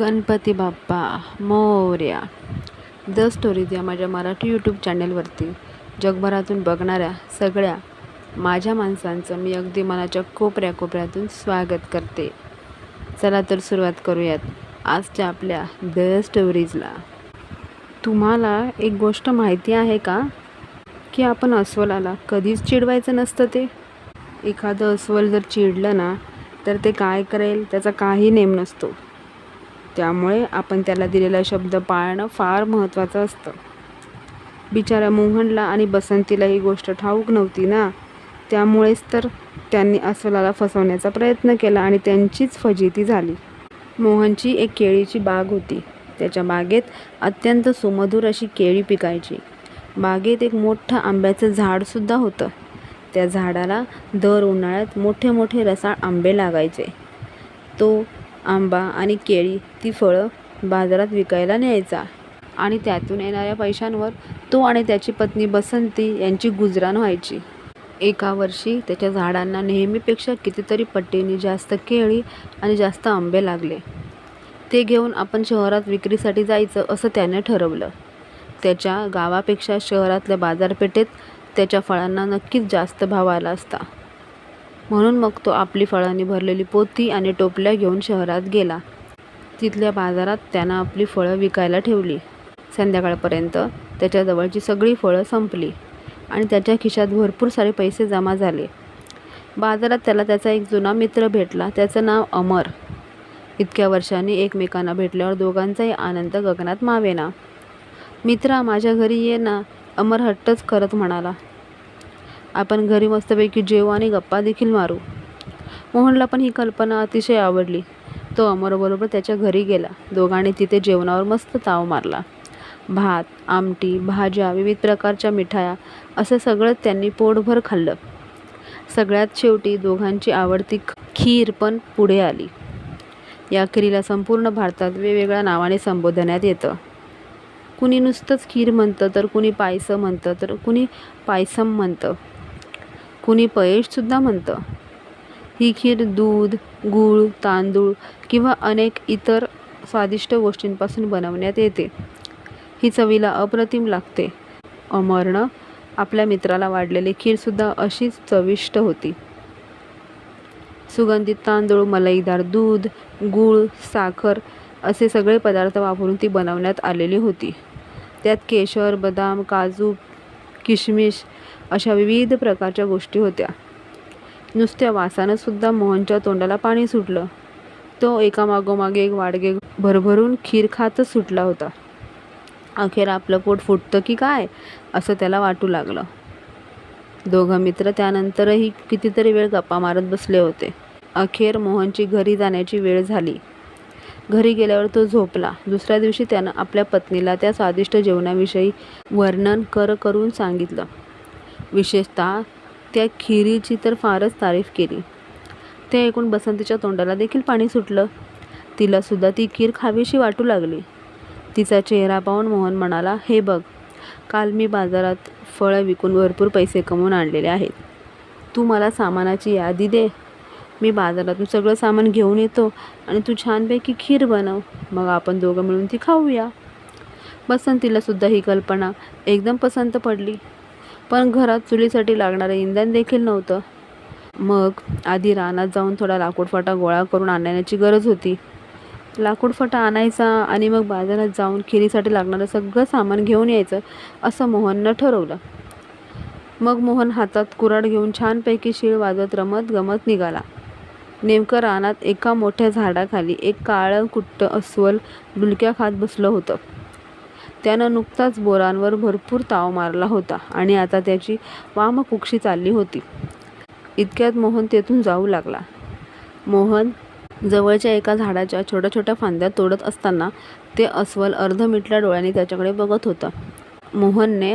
Ganpati Bappa Morya. The stories या माझ्या Marathi YouTube चॅनेलवरती जगभरातून बघणाऱ्या सगळ्या माझ्या माणसांचं मी अगदी मनाच्या कोपऱ्या कोपऱ्यातून स्वागत करते. चला तर सुरुवात करूयात आजच्या आपल्या द स्टोरीजला. तुम्हाला एक गोष्ट माहिती आहे का? की आपण अस्वलाला कधीच चिडवायचं नसतं ते. एखादं अस्वल जर चिडलं ना तर ते काय करेल? त्याचा काही नेम नसतो. त्यामुळे आपण त्याला दिलेला शब्द पाळणं फार महत्त्वाचं असतं. बिचाऱ्या मोहनला आणि बसंतीला ही गोष्ट ठाऊक नव्हती ना? त्यामुळेच तर त्यांनी अस्वलाला फसवण्याचा प्रयत्न केला आणि त्यांचीच फजिती झाली. मोहनची एक केळीची बाग होती. त्याच्या बागेत अत्यंत सुमधुर अशी केळी पिकायची. बागेत एक मोठं आंब्याचं झाडसुद्धा होतं. त्या झाडाला दर उन्हाळ्यात मोठे मोठे रसाळ आंबे लागायचे. तो आंबा आणि केळी ती फळं बाजारात विकायला न्यायचा. आणि त्यातून येणाऱ्या पैशांवर तो आणि त्याची पत्नी बसंती यांची गुजराण व्हायची. एका वर्षी त्याच्या झाडांना नेहमीपेक्षा कितीतरी पट्टीने जास्त केळी आणि जास्त आंबे लागले. ते घेऊन आपण शहरात विक्रीसाठी जायचं असं त्याने ठरवलं. त्याच्या गावापेक्षा शहरातल्या बाजारपेठेत त्याच्या फळांना नक्कीच जास्त भाव आला असता. म्हणून मग तो आपली फळांनी भरलेली पोती आणि टोपल्या घेऊन शहरात गेला. तिथल्या बाजारात त्यानं आपली फळं विकायला ठेवली. संध्याकाळपर्यंत त्याच्याजवळची सगळी फळं संपली आणि त्याच्या खिशात भरपूर सारे पैसे जमा झाले. बाजारात त्याला त्याचा एक जुना मित्र भेटला त्याचं नाव अमर. इतक्या वर्षांनी एकमेकांना भेटल्यावर दोघांचाही आनंद गगनात मावेना. मित्रा माझ्या घरी ये ना अमर हट्टच करत म्हणाला. आपण घरी मस्तपैकी जेवू आणि गप्पा देखील मारू. मोहनला पण ही कल्पना अतिशय आवडली. तो अमरबरोबर त्याच्या घरी गेला. दोघांनी तिथे जेवणावर मस्त ताव मारला. भात आमटी भाज्या विविध प्रकारच्या मिठाया असं सगळं त्यांनी पोटभर खाल्लं. सगळ्यात शेवटी दोघांची आवडती खीर पण पुढे आली. या खीरीला संपूर्ण भारतात वेगवेगळ्या नावाने संबोधण्यात येतं. कुणी नुसतंच खीर म्हणतं तर कुणी पायसं म्हणतं तर कुणी पायसम म्हणतं. कुणी पयेशसुद्धा म्हणतं. ही खीर दूध गूळ तांदूळ किंवा अनेक इतर स्वादिष्ट गोष्टींपासून बनवण्यात येते. ही चवीला अप्रतिम लागते. अमरनं आपल्या मित्राला वाढलेली खीरसुद्धा अशीच चविष्ट होती. सुगंधित तांदूळ मलईदार दूध गूळ साखर असे सगळे पदार्थ वापरून ती बनवण्यात आलेली होती. त्यात केशर बदाम काजू किशमिश अशा विविध प्रकारच्या गोष्टी होत्या. नुसत्या वासानंसुद्धा मोहनच्या तोंडाला पाणी सुटलं. तो एकामागोमागे एक वाडगे भरभरून खीर खातच सुटला होता. अखेर आपलं पोट फुटतं की काय असं त्याला वाटू लागलं. दोघं मित्र त्यानंतरही कितीतरी वेळ गप्पा मारत बसले होते. अखेर मोहनची घरी जाण्याची वेळ झाली. घरी गेल्यावर तो झोपला. दुसऱ्या दिवशी त्यानं आपल्या पत्नीला त्या स्वादिष्ट जेवणाविषयी वर्णन कर करून सांगितलं. विशेषतः त्या खिरीची तर फारच तारीफ केली. ते ऐकून बसंतीच्या तोंडाला देखील पाणी सुटलं. तिलासुद्धा ती खीर खावीशी वाटू लागली. तिचा चेहरा पाहून मोहन म्हणाला हे बघ काल मी बाजारात फळं विकून भरपूर पैसे कमवून आणलेले आहेत. तू मला सामानाची यादी दे. मी बाजारातून सगळं सामान घेऊन येतो आणि तू छानपैकी खीर बनव. मग आपण दोघं मिळून ती खाऊया. बसंतीलासुद्धा ही कल्पना एकदम पसंत पडली. पण घरात चुलीसाठी लागणारं इंधन देखील नव्हतं. मग आधी रानात जाऊन थोडा लाकूडफाटा गोळा करून आणण्याची गरज होती. लाकूडफाटा आणायचा आणि मग बाजारात जाऊन खिरीसाठी लागणारं सगळं सामान घेऊन यायचं असं मोहननं ठरवलं. मग मोहन हातात कुऱ्हाड घेऊन छानपैकी शिळ वाजवत रमत गमत निघाला. नेमकं रानात एका मोठ्या झाडाखाली एक काळं कुट्ट अस्वल डुलक्या खात बसलं होतं. त्यानं नुकताच बोरांवर भरपूर ताव मारला होता आणि आता त्याची वामकुक्षी चालली होती. इतक्यात मोहन तेथून जाऊ लागला. मोहन जवळच्या एका झाडाच्या छोट्या छोट्या फांद्या तोडत असताना ते अस्वल अर्ध मिटल्या डोळ्यांनी त्याच्याकडे बघत होतं. मोहनने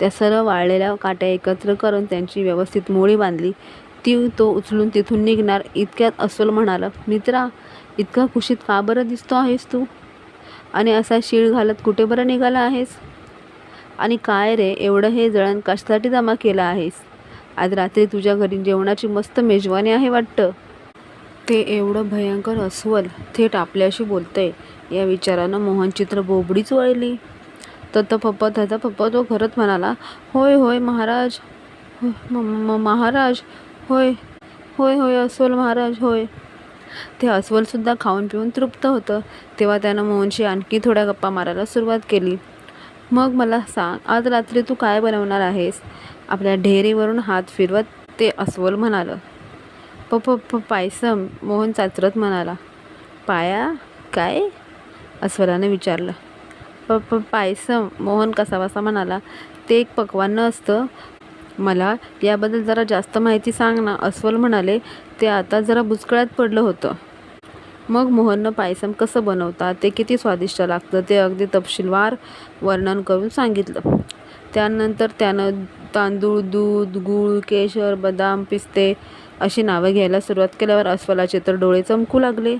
त्या सर्व वाळलेल्या काट्या एकत्र करून त्यांची व्यवस्थित मोळी बांधली. ती तो उचलून तिथून निघणार इतक्यात अस्वल म्हणाला मित्रा इतका खुशीत का बरं दिसतो आहेस तू? आणि असा शीळ घालत कुठे बरं निघाला आहेस? आणि काय रे एवढं हे जळण कशासाठी जमा केलं आहेस? आज रात्री तुझ्या घरी जेवणाची मस्त मेजवानी आहे वाटतं. ते एवढं भयंकर अस्वल थेट आपल्याशी बोलतंय या विचारानं मोहन चित्र बोबडीच वळली. तर पप्पा दादा पप्पा तो खरंच म्हणाला होय होय महाराज म- महाराज होय होय होय अस्वल महाराज होय. ते अस्वलसुद्धा खाऊन पिऊन तृप्त होतं तेव्हा त्यानं मोहनशी आणखी थोड्या गप्पा मारायला सुरुवात केली. मग मला सांग आज रात्री तू काय बनवणार आहेस? आपल्या ढेरीवरून हात फिरवत ते अस्वल म्हणालं. प प पायसम मोहन चाचरत म्हणाला. पाया? काय? अस्वलाने विचारलं. प प पायसम मोहन कसावासा म्हणाला. ते एक पक्वान्न असतं मला याबद्दल जरा जास्त माहिती सांग ना अस्वल म्हणाले. ते आता जरा बुचकळ्यात पडलं होतं. मग मोहननं पायसम कसं बनवतात ते किती स्वादिष्ट लागतं ते अगदी तपशीलवार वर्णन करून सांगितलं. त्यानंतर त्यानं तांदूळ दूध गूळ केशर बदाम पिस्ते अशी नावं घ्यायला सुरुवात केल्यावर अस्वलाचे तर डोळे चमकू लागले.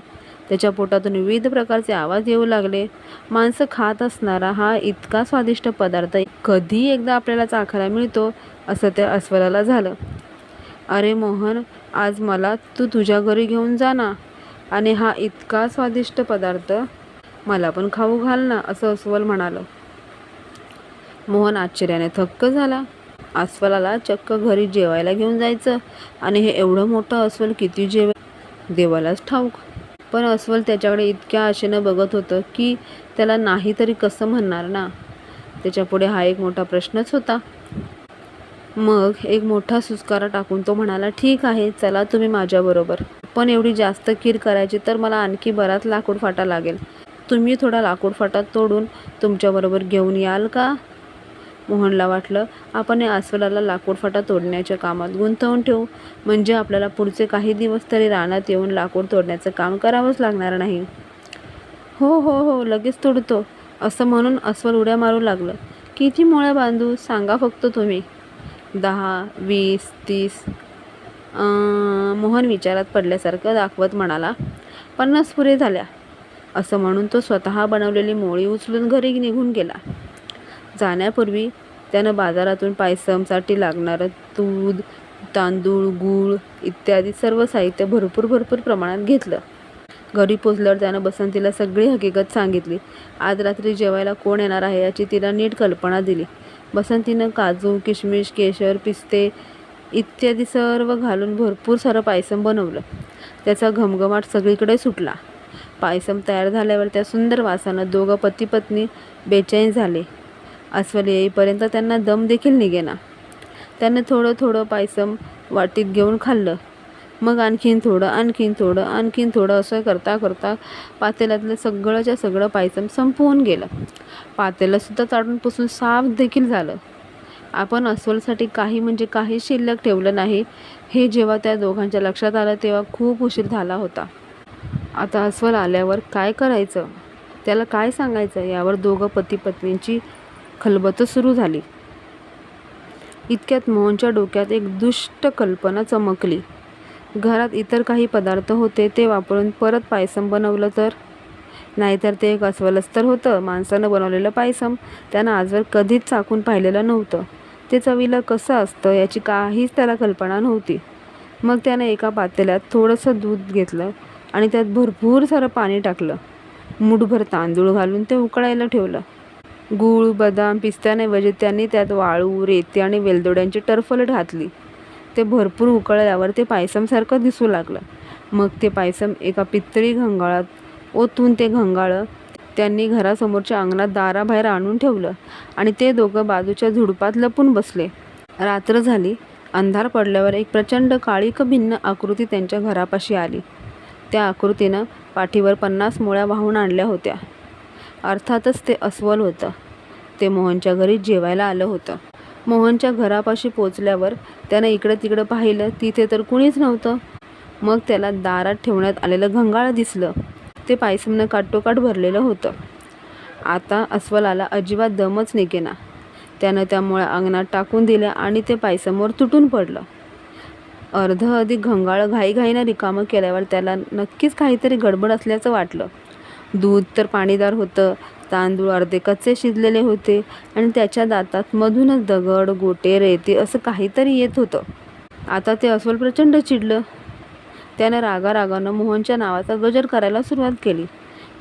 त्याच्या पोटातून विविध प्रकारचे आवाज येऊ लागले. माणसं खात असणारा हा इतका स्वादिष्ट पदार्थ कधी एकदा आपल्याला चाखायला मिळतो असं त्या अस्वलाला झालं. अरे मोहन आज मला तू तुझ्या घरी घेऊन जा ना. आणि हा इतका स्वादिष्ट पदार्थ मला पण खाऊ घाल ना असं अस्वल म्हणालं. मोहन आश्चर्याने थक्क झाला. अस्वलाला चक्क घरी जेवायला घेऊन जायचं. आणि हे एवढं मोठं अस्वल किती जेव देवालाच ठाऊक. पण अस्वल त्याच्याकडे इतक्या आशेनं बघत होतं की त्याला नाही तरी कसं म्हणणार ना? त्याच्यापुढे हा एक मोठा प्रश्नच होता. मग एक मोठा सुस्कारा टाकून तो म्हणाला ठीक आहे चला तुम्ही माझ्याबरोबर पण एवढी जास्त खीर करायची तर मला आणखी बराच लाकूड फाटा लागेल. तुम्ही थोडा लाकूड फाटा तोडून तुमच्याबरोबर घेऊन याल का? मोहनला वाटलं आपण या अस्वलाला लाकूड फाटा तोडण्याच्या कामात गुंतवून ठेवू. म्हणजे आपल्याला पुढचे काही दिवस तरी रानात येऊन लाकूड तोडण्याचं काम करावंच लागणार नाही. हो हो हो लगेच तोडतो असं म्हणून अस्वल उड्या मारू लागलं. किती मोळ्या बांधू सांगा फक्त तुम्ही. दहा वीस तीस. मोहन विचारात पडल्यासारखं दाखवत म्हणाला. पन्नास पुरे झाल्या. असं म्हणून तो स्वतः बनवलेली मोळी उचलून घरी निघून गेला. जाण्यापूर्वी त्यानं बाजारातून पायसमसाठी लागणारं दूध तांदूळ गूळ इत्यादी सर्व साहित्य भरपूर भरपूर प्रमाणात घेतलं. घरी पोचल्यावर त्यानं बसंतीला सगळी हकीकत सांगितली. आज रात्री जेवायला कोण येणार आहे याची तिला नीट कल्पना दिली. बसंतीनं काजू किशमिश केशर पिस्ते इत्यादी सर्व घालून भरपूर सारं पायसम बनवलं. त्याचा घमघमाट सगळीकडे सुटला. पायसम तयार झाल्यावर त्या सुंदर वासानं दोघं पती पत्नी बेचैन झाले. अस्वल येईपर्यंत त्यांना दम देखील निघेना. त्यानं थोडं थोडं पायसम वाटीत घेऊन खाल्लं. मग आणखीन थोडं आणखीन थोडं आणखीन थोडं असं करता करता पातेल्यातलं सगळंच्या सगळं पायसम संपवून गेलं. पातेलंसुद्धा चाडून पुसून साफ देखील झालं. आपण अस्वलसाठी काही म्हणजे काही शिल्लक ठेवलं नाही हे जेव्हा त्या दोघांच्या लक्षात आलं तेव्हा खूप उशीर झाला होता. आता अस्वल आल्यावर काय करायचं? त्याला काय सांगायचं? यावर दोघं पती पत्नींची खलबत सुरू झाली. इतक्यात मोहनच्या डोक्यात एक दुष्ट कल्पना चमकली. घरात इतर काही पदार्थ होते ते वापरून परत पायसम बनवलं तर? नाहीतर ते एक अस्वलच तर होतं. माणसानं बनवलेलं पायसम त्यानं आजवर कधीच चाकून पाहिलेलं नव्हतं. ते चवीला कसं असतं याची काहीच त्याला कल्पना नव्हती. मग त्यानं एका पातेल्यात थोडंसं दूध घेतलं आणि त्यात भरपूर सारं पाणी टाकलं. मूठभर तांदूळ घालून ते उकळायला ठेवलं. गूळ बदाम पिस्त्यांऐवजी त्यांनी त्यात वाळू रेती आणि वेलदोड्यांची टरफलट घातली. ते भरपूर उकळल्यावर ते पायसमसारखं दिसू लागलं. मग ते पायसम एका पितळी घंगाळात ओतून ते घंगाळं त्यांनी घरासमोरच्या अंगणात दाराबाहेर आणून ठेवलं आणि ते दोघं बाजूच्या झुडपात लपून बसले. रात्र झाली. अंधार पडल्यावर एक प्रचंड काळीक भिन्न आकृती त्यांच्या घरापाशी आली. त्या आकृतीनं पाठीवर पन्नास मुळ्या वाहून आणल्या होत्या. अर्थातच ते अस्वल होतं. ते मोहनच्या घरी जेवायला आलं होतं. मोहनच्या घरापाशी पोचल्यावर त्यानं इकडं तिकडं पाहिलं तिथे तर कुणीच नव्हतं. मग त्याला दारात ठेवण्यात आलेलं घंगाळ दिसलं. ते पायसमनं काटोकाट भरलेलं होतं. आता अस्वलाला अजिबात दमच निघेना. त्यानं त्यामुळे अंगणात टाकून दिलं आणि ते पायसमवर तुटून पडलं. अर्ध अधिक घंगाळ घाईघाईनं रिकामं केल्यावर त्याला नक्कीच काहीतरी गडबड असल्याचं वाटलं. दूध तर पाणीदार होतं. तांदूळ अर्धे कच्चे शिजलेले होते आणि त्याच्या दातात मधूनच दगड गोटे रेती असं काहीतरी येत होतं. आता ते अस्वल प्रचंड चिडलं. त्यानं रागारागानं मोहनच्या नावाचा गजर करायला सुरुवात केली.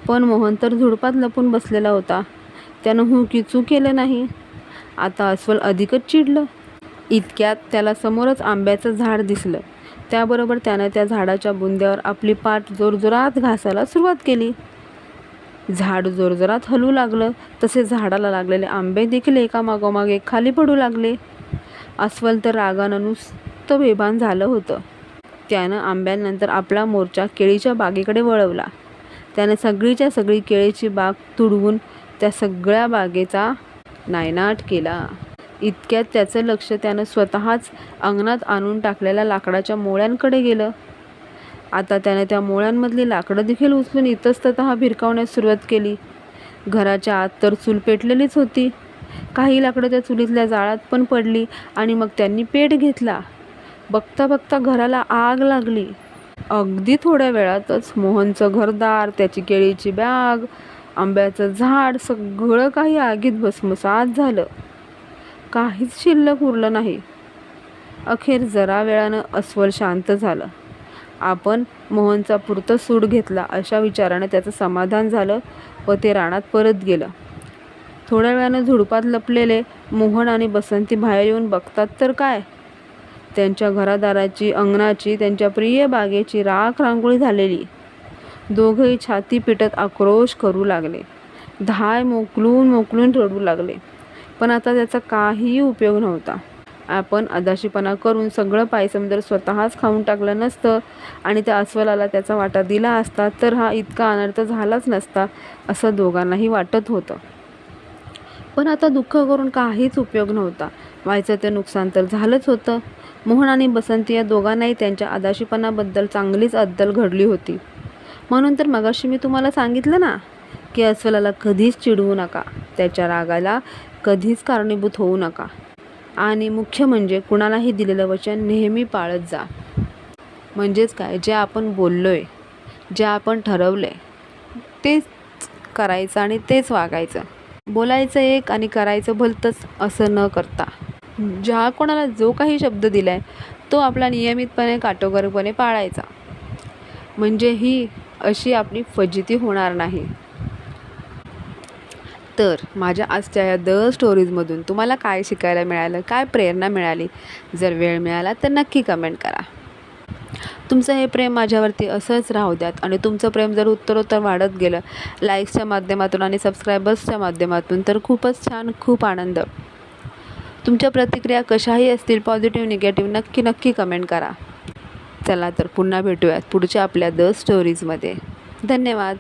पण मोहन तर झुडपात लपून बसलेला होता. त्यानं हू की केलं नाही. आता अस्वल अधिकच चिडलं. इतक्यात त्याला समोरच आंब्याचं झाड दिसलं. त्याबरोबर त्यानं त्या झाडाच्या बुंद्यावर आपली पाठ जोरजोरात घासायला सुरुवात केली. झाड जोरजोरात हलू लागलं. तसे झाडाला लागलेले आंबे देखील एकामागोमाग एक खाली पडू लागले. अस्वल तर रागानं नुसतं बेभान झालं होतं. त्यानं आंब्यानंतर आपला मोर्चा केळीच्या बागेकडे वळवला. त्यानं सगळीच्या सगळी केळीची बाग तुडवून त्या सगळ्या बागेचा नायनाट केला. इतक्यात त्याचं लक्ष त्यानं स्वतःच अंगणात आणून टाकलेल्या लाकडाच्या मोळ्यांकडे गेलं. आता त्याने त्या मुळांमधली लाकडं देखील उचलून इतस्ततः भिरकावण्यास सुरुवात केली. घराच्या आत तर चूल पेटलेलीच होती. काही लाकडं त्या चुलीतल्या जाळात पण पडली आणि मग त्यांनी पेट घेतला. बघता बघता घराला आग लागली. अगदी थोड्या वेळातच मोहनचं घरदार त्याची केळीची बॅग आंब्याचं झाड सगळं काही आगीत भस्मसात झालं. काहीच शिल्लक उरलं नाही. अखेर जरा वेळानं अस्वल शांत झालं. आपण मोहनचा पुरतं सूड घेतला अशा विचारानं त्याचं समाधान झालं व ते रानात परत गेलं. थोड्या वेळानं झुडपात लपलेले मोहन आणि बसंती बाहेर येऊन बघतात तर काय? त्यांच्या घरादाराची अंगणाची त्यांच्या प्रिय बागेची राख रांगोळी झालेली. दोघंही छाती पिटत आक्रोश करू लागले. धाय मोकलून मोकलून रडू लागले. पण आता त्याचा काहीही उपयोग नव्हता. आपण अदाशीपणा करून सगळं पायसम स्वतःच खाऊन टाकलं नसतं आणि त्या अस्वलाला त्याचा वाटा दिला असता तर हा इतका अनर्थ झालाच नसता असं दोघांनाही वाटत होतं. पण आता दुःख करून काहीच उपयोग नव्हता. व्हायचं ते नुकसान तर झालंच होतं. मोहन आणि बसंती या दोघांनाही त्यांच्या अदाशीपणाबद्दल चांगलीच अद्दल घडली होती. म्हणून तर मगाशी मी तुम्हाला सांगितलं ना की अस्वलाला कधीच चिडवू नका. त्याच्या रागाला कधीच कारणीभूत होऊ नका. आणि मुख्य म्हणजे कुणालाही दिलेलं वचन नेहमी पाळत जा. म्हणजेच काय? जे आपण बोललो आहे जे आपण ठरवलं आहे तेच करायचं आणि तेच वागायचं. बोलायचं एक आणि करायचं भलतंच असं न करता. ज्या कोणाला जो काही शब्द दिला आहे तो आपला नियमितपणे काटोकरपणे पाळायचा. म्हणजे ही अशी आपली फजिती होणार नाही. तर माझ्या आजच्या या द स्टोरीजमधून तुम्हाला काय शिकायला मिळालं काय प्रेरणा मिळाली? जर वेळ मिळाला तर नक्की कमेंट करा. तुमचं हे प्रेम माझ्यावरती असंच राहू द्यात आणि तुमचं प्रेम जर उत्तरोत्तर वाढत गेलं लाईक्सच्या माध्यमातून आणि सबस्क्रायबर्सच्या माध्यमातून तर खूपच छान खूप आनंद. तुमच्या प्रतिक्रिया कशाही असतील पॉझिटिव्ह निगेटिव्ह नक्की नक्की कमेंट करा. चला तर पुन्हा भेटूयात पुढच्या आपल्या द स्टोरीजमध्ये. धन्यवाद.